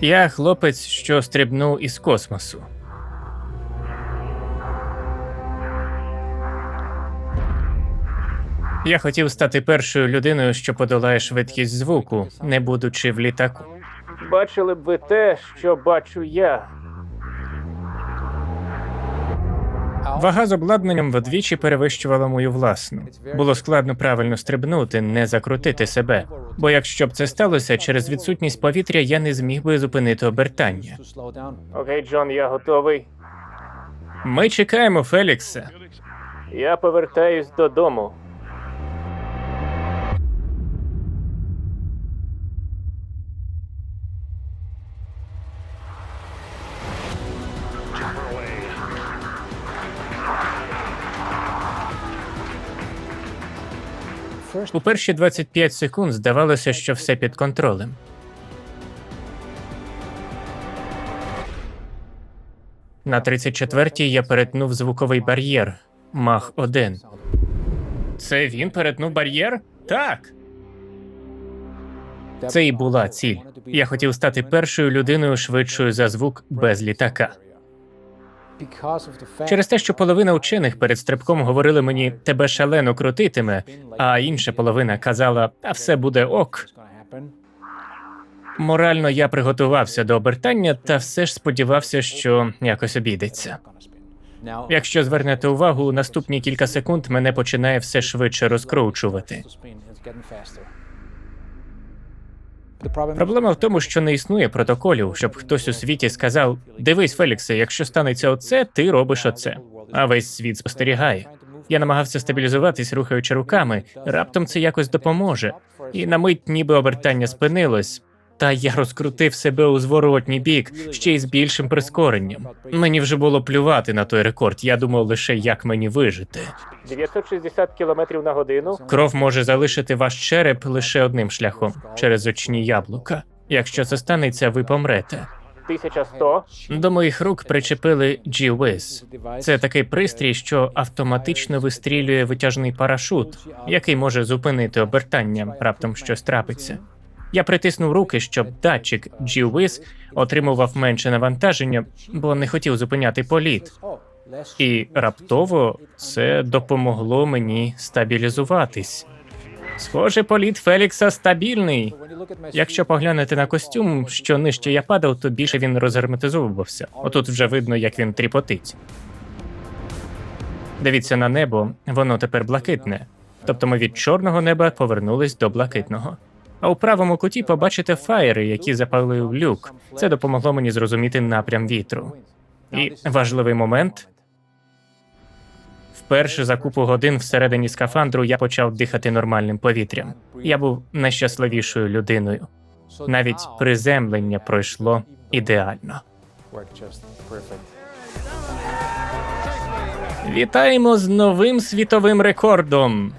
Я хлопець, що стрибнув із космосу. Я хотів стати першою людиною, що подолає швидкість звуку, не будучи в літаку. Бачили б ви те, що бачу я. Вага з обладнанням вдвічі перевищувала мою власну. Було складно правильно стрибнути, не закрутити себе. Бо якщо б це сталося, через відсутність повітря я не зміг би зупинити обертання. Окей, Джон, я готовий. Ми чекаємо Фелікса. Я повертаюсь додому. У перші 25 секунд здавалося, що все під контролем. На 34-й я перетнув звуковий бар'єр Мах 1. Це він перетнув бар'єр? Так. Це і була ціль. Я хотів стати першою людиною швидшою за звук без літака. Через те, що половина учених перед стрибком говорили мені, тебе шалено крутитиме, а інша половина казала, а все буде ок. Морально я приготувався до обертання та все ж сподівався, що якось обійдеться. Якщо звернете увагу, наступні кілька секунд мене починає все швидше розкручувати. Проблема в тому, що не існує протоколів, щоб хтось у світі сказав: Дивись, Феліксе, якщо станеться оце, ти робиш оце. А весь світ спостерігає. Я намагався стабілізуватись, рухаючи руками. Раптом це якось допоможе. І на мить ніби обертання спинилось. Та я розкрутив себе у зворотній бік ще й з більшим прискоренням. Мені вже було плювати на той рекорд. Я думав лише, як мені вижити. 960 км на годину. Кров може залишити ваш череп лише одним шляхом через очні яблука. Якщо це станеться, ви помрете. 1100. До моїх рук причепили G-Wiz. Це такий пристрій, що автоматично вистрілює витяжний парашут, який може зупинити обертання, раптом щось трапиться. Я притиснув руки, щоб датчик G-Wiz отримував менше навантаження, бо не хотів зупиняти політ. І раптово це допомогло мені стабілізуватись. Схоже, політ Фелікса стабільний. Якщо поглянете на костюм, що нижче я падав, то більше він розгерметизовувався. Отут вже видно, як він тріпотить. Дивіться на небо, воно тепер блакитне. Тобто ми від чорного неба повернулись до блакитного. А у правому куті побачите фаєри, які запалив люк. Це допомогло мені зрозуміти напрям вітру. І важливий момент. Вперше за купу годин всередині скафандру я почав дихати нормальним повітрям. Я був найщасливішою людиною. Навіть приземлення пройшло ідеально. Вітаємо з новим світовим рекордом.